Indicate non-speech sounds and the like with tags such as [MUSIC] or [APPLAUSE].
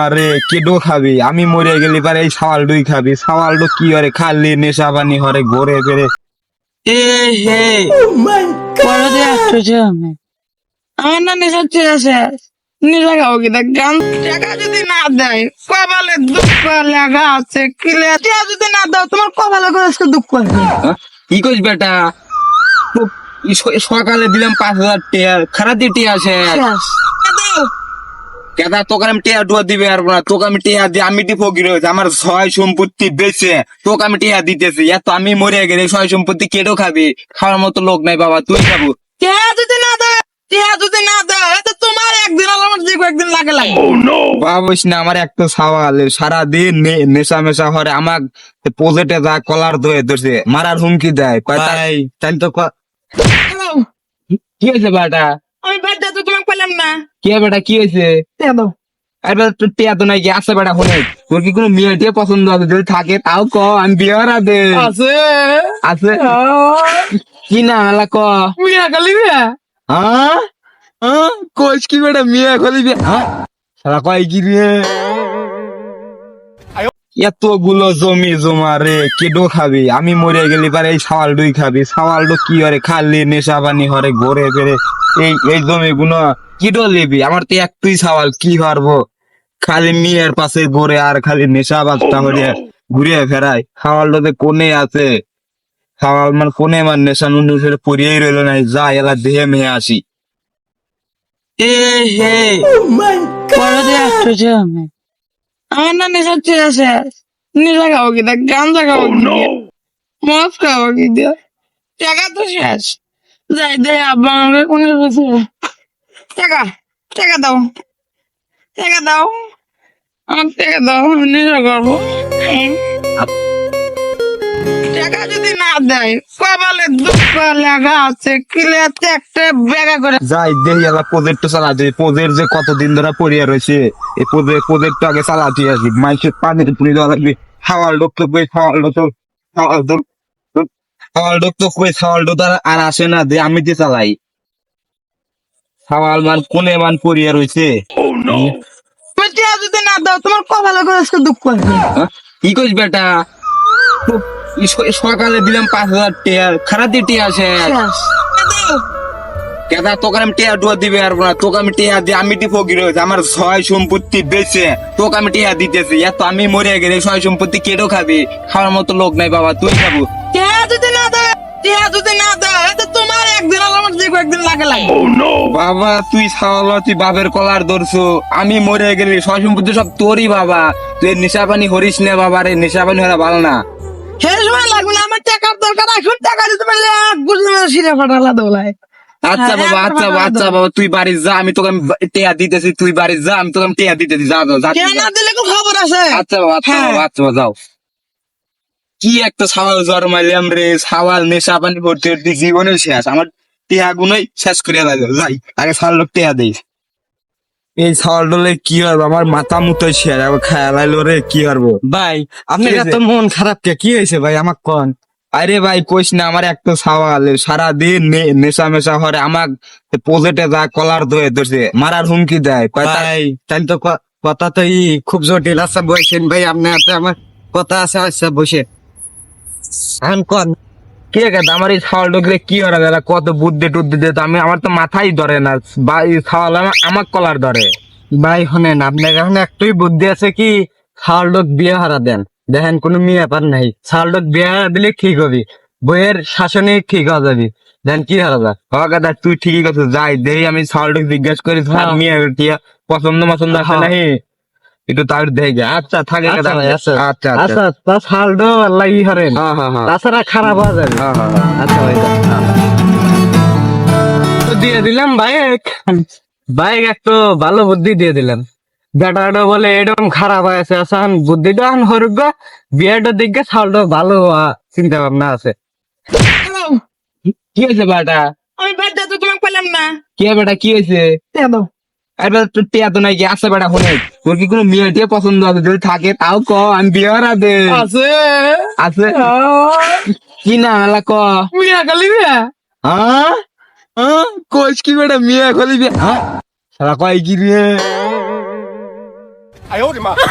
আরে কেডো খাবি? আমি মরে গেলি পারে এই সাওয়ালডুই খাবি। সাওয়ালডু কি হরে খালি নেশা পানি হরে ঘরে ফেরে এ হে। পরে দিয়ে আসতেছে আমি। আমার না নেশা ছেড়ে শেষ নেশা খাব কি? দেখ গান টাকা যদি না দেয় কপালে দুঃখ লেখা আছে। কিলে টাকা যদি না দাও তোমার কপালে করে আজকে দুঃখ আছে হ্যাঁ? কি কইস বেটা? সকালে দিলাম পাঁচ হাজার টিয়া। খারাপ দিয়ে টিয়া আছে কেদা তোকে আমি টিয়া ডুয়া দিবে আর না তোকে আমি টিয়া দিয়ে আমি ফকির হয়েছে আমার ছয় সম্পত্তি বেচে তোকে আমি টিয়া দিতেছি এত আমি মরে গেলে ছয় সম্পত্তি কেটো খাবি? খাওয়ার মতো লোক নাই বাবা তুই খাব। টাকা যদি না টাকা যদি না তোমার একদিন আর আমার যে একদিন লাগে লাগে বাবুস না আমার একটা সওয়াল সারাদিন নেশা মেশা হরে আমার পজেটে যা কলার ধরে ধরছে মারার হুমকি দেয় কয় তা- ভাই। তো ক- হয়েছে বেটা? আমি বাদ না কি বেটা কি হয়েছে? আরে তোর টিয়া তো নাই কি আছে বেটা শুনে তোর কি কোনো মেয়ে টিয়া পছন্দ আছে? যদি থাকে তাও ক আমি বিয়ে দে। আছে। আছে? কি না মেলা ক? মিয়া খালি মিয়া? হ্যাঁ? হ্যাঁ? কোচ কি বেটা মিয়া খলি বিয়ে হ্যাঁ? সারা কয় কি রে? এতগুলো জমি জমা রে কেডো খাবি? আমি মরে গেলি পারে এই সাওয়ালডুই খাবি। সাওয়ালডু কি হরে? খালি নেশা পানি হরে ঘরে ফেরে এই এই জমি গুলো কিডো লিবি? আমার তো একটুই সওয়াল কি হারবো? খালি মেয়ের পাশে ঘুরে আর খালি নেশা বাজটা হরে ঘুরে ফেরাই। সাওয়ালডোতে কোনে আছে? সাওয়াল মানে কোনে মানে নেশা নুনু ফেরে পড়িয়েই রইল নাই যা এলা দেহে মেয়ে আসি। এ হে। পরে দিয়ে আসতেছে আমি? আমার না নেশা ছেড়ে শেষ নেশা খাব কি? দেখ গাঞ্জা খাব কি? দিয়ে? মদ খাব কি? দিয়ে টাকা তো শেষ। যাই দে আব্বা আমাকে কোনো টাকা টাকা দাও। টাকা দাও। আমার টাকা দাও আমি নেশা করব। টাকা যদি না দেয় কপালে দুঃখ লেখা আছে কিলে একটা বেগা করে। যাই দেহি এলা প্রজেক্ট চালা দে প্রজেক্ট যে কতদিন ধরে পড়িয়া রয়েছে এই প্রজেক্ট প্রজেক্ট আগে চালাতে আসি মাইসের পানির পুরি দেওয়া লাগবে। খাওয়ার লোক তো কই খাওয়ার লোক তো খাওয়ার লোক খাওয়ার লোক তো কই খাওয়ার লোক আর আসে না দে আমি যে চালাই। খাওয়ার মান কোনে মান পড়িয়া রয়েছে? তুমি যদি না দাও তোমার কপালে করে দুঃখ হ্যাঁ? কি কইস বেটা? সকালে দিলাম পাঁচ হাজার টিয়া খারাপ দিয়ে টিয়া আছে কেদা তোকে আমি টিয়া ডুয়া দিবে আর না তোকে আমি টিয়া দিয়ে আমি ফকির আমার ছয় সম্পত্তি বেচে তোকে আমি টিয়া দিতেছি এত আমি মরে গেলে ছয় সম্পত্তি কেটো খাবি? খাওয়ার মতো লোক নাই বাবা তুই খাব। টিয়া যদি না দাও টিয়া যদি না এটা তোমার একদিন আমার যে লাগে লাগে। বাবা তুই ছাওয়াল তুই বাপের কলার ধরছো আমি মরে গেলে ছয় সম্পত্তি সব তোরই বাবা। তুই নেশা পানি হরিস না বাবা রে নেশা পানি হরা ভালো না। লাগবে না আমার টাকার দরকার এখন টাকা দিতে পারলে এক বুঝে সিরে ফাটালা দোলায় আচ্ছা হ্যাঁ, বাবা আচ্ছা আচ্ছা বাবা তুই বাড়ি যা আমি তোকে টিয়া দিতেছি তুই বাড়ি যা আমি তোকে টিয়া দিতেছি যা যা, যা টিয়া না দিলে কোনো খবর আছে। আচ্ছা বাবা আচ্ছা হ্যাঁ। বাবা আচ্ছা বাবা, যাও। কি একটা সাওয়াল জন্মাইলাম রে সাওয়াল নেশা পানি ভর্তি ভর্তি জীবনের শেষ আমার টিয়া গুলোই শেষ করিয়া যাই আগে সাল লোক টিয়া দেই। এই সাওয়াল ডলে কি হবে আমার মাথা মুতো শেয়ার আবার খেয়ালাইলো রে কি করব? ভাই হয়েছে? এত মন খারাপ কে? কি হয়েছে ভাই? আমাক কন। আরে ভাই কইস না আমার একটা সাওয়াল সারাদিন নে- নেশা মেশা হরে আমার পজেটে যা কলার ধরে ধরছে মারার হুমকি দেয়। ভাই। তাহলে তো কথা তো ই খুব জটিল। আচ্ছা বসেন ভাই আপনার হাতে আমার কথা আছে আচ্ছা বসে। আন কন। কে কথা আমার এই ছাওয়াল ঢুকলে কি হবে এরা কত বুদ্ধি টুদ্ধি দিতে আমি আমার তো মাথাই ধরে না। বা এই ছাওয়াল আমার কলার ধরে। ভাই শোনেন আপনার এখন একটাই বুদ্ধি আছে কি? শালডক বিয়ে হারা দেন। দেখেন কোনো মেয়ে ব্যাপার নাই। শালডক বিয়ে হারা দিলে ঠিক হবি। বইয়ের শাসনে ঠিক হয়ে যাবি। দেন কি হারা যা হ কথা তুই ঠিকই কথা যাই দেই আমি ছাওয়াল ঢুক জিজ্ঞাসা করি হ্যাঁ। মেয়ে পছন্দ মছন্দ আছে হ্যাঁ। নাহি একটু তার দেখে। আচ্ছা থাকে আচ্ছা আচ্ছা। আচ্ছা আচ্ছা। আচ্ছা তা শালডো আল্লাহ ই হারেন। হ্যাঁ হ্যাঁ হ্যাঁ। তাছাড়া খারাপ হয়ে যাবে। আচ্ছা ভাই তো দিয়ে দিলাম বাইক বাইক একটু ভালো বুদ্ধি দিয়ে দিলাম বেটাটা বলে এরকম খারাপ হয়েছে আসান বুদ্ধিটা আন হরুক বিয়েটা দিকে ছালটা ভালো হওয়া চিন্তা ভাবনা আছে কি হয়েছে বেটা? আমি বাদ তো তোমাকে পেলাম না। কি বেটা? কি হয়েছে? এবার তোর টিয়া তো নাই কি আছে বেটা ফোনে। তোর কি কোনো মেয়ে টিয়া পছন্দ আছে? যদি থাকে তাও ক আমি বিয়ার আছে আছে? আছে? কি না আলা ক? মিয়া খালি বিয়া হ্যাঁ হ্যাঁ কোচ কি বেটা মিয়া খালি বিয়া হ্যাঁ সারা কয় কি রে মা। [LAUGHS]